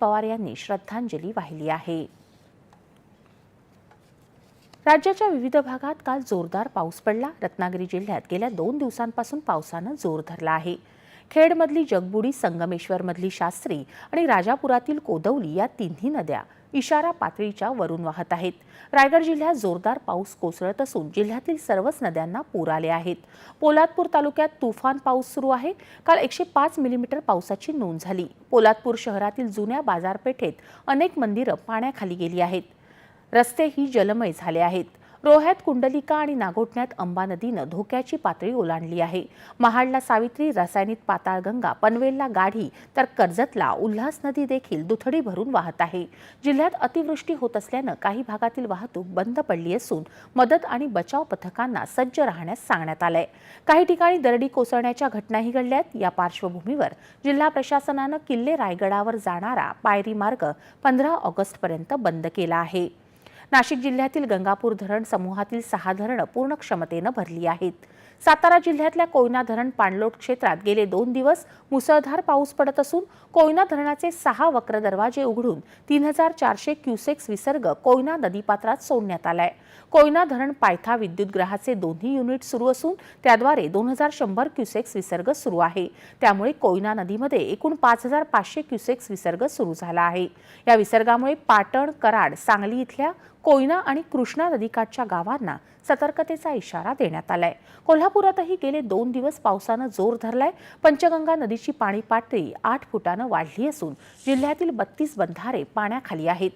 पवार यांनी श्रद्धांजली वाहिली आहे. राज्याच्या विविध भागात काल जोरदार पाऊस पडला. रत्नागिरी जिल्ह्यात गेल्या दोन दिवसांपासून पावसानं जोर धरला आहे. खेडमधली जगबुडी संगमेश्वरमधली शास्त्री आणि राजापुरातील कोदवली या तिन्ही नद्या इशारा पातळीच्या वरून वाहत आहेत. रायगड जिल्ह्यात जोरदार पाऊस कोसळत असून जिल्ह्यातील सर्वच नद्यांना पूर आले आहेत. पोलादपूर तालुक्यात तुफान पाऊस सुरू आहे. काल एकशे पाच मिलीमीटर पावसाची नोंद झाली. पोलादपूर शहरातील जुन्या बाजारपेठेत अनेक मंदिरं पाण्याखाली गेली आहेत. रस्तेही जलमय झाले आहेत. रोह्यात कुंडलिका आणि नागोठण्यात अंबा नदीनं धोक्याची पातळी ओलांडली आहे. महाडला सावित्री रसायनिक पाताळगंगा पनवेलला गाढी तर कर्जतला उल्हास नदी देखील दुथडी भरून वाहत आहे. जिल्ह्यात अतिवृष्टी होत असल्यानं काही भागातील वाहतूक बंद पडली असून मदत आणि बचाव पथकांना सज्ज राहण्यास सांगण्यात आलंय. काही ठिकाणी दरडी कोसळण्याच्या घटनाही घडल्यात. या पार्श्वभूमीवर जिल्हा प्रशासनानं किल्ले रायगडावर जाणारा पायरी मार्ग पंधरा ऑगस्टपर्यंत बंद केला आहे. नाशिक जिल्ह्यातील गंगापूर धरण समूहातील सहा धरणं पूर्ण क्षमतेनं भरली आहेत. सातारा जिल्ह्यातल्या कोयना धरण पाणलोट क्षेत्रात गेले दोन दिवस मुसळधार पाऊस पडत असून कोयना धरणाचे सहा वक्र दरवाजे उघडून तीन हजार चारशे क्युसेक्स विसर्ग कोयना नदीपात्रात सोडण्यात आलाय. कोयना धरण पायथा विद्युतग्रहाचे दोन्ही युनिट सुरू असून त्याद्वारे दोन हजार शंभर क्युसेक्स विसर्ग सुरू आहे. त्यामुळे कोयना नदीमध्ये एकूण पाच हजार पाचशे क्युसेक्स विसर्ग सुरू झाला आहे. या विसर्गामुळे पाटण कराड सांगली इथल्या कोयना आणि कृष्णा नदीकाठच्या गावांना सतर्कतेचा इशारा देण्यात आलाय. कोल्हापुरातही गेले दोन दिवस पावसानं जोर धरलाय. पंचगंगा नदीची पाणी पातळी आठ फुटानं वाढली असून जिल्ह्यातील बत्तीस बंधारे पाण्याखाली आहेत.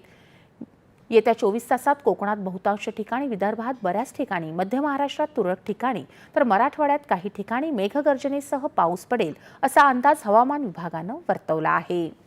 येत्या चोवीस तासात कोकणात बहुतांश ठिकाणी विदर्भात बऱ्याच ठिकाणी मध्य महाराष्ट्रात तुरळक ठिकाणी तर मराठवाड्यात काही ठिकाणी मेघगर्जनेसह पाऊस पडेल असा अंदाज हवामान विभागानं वर्तवला आहे.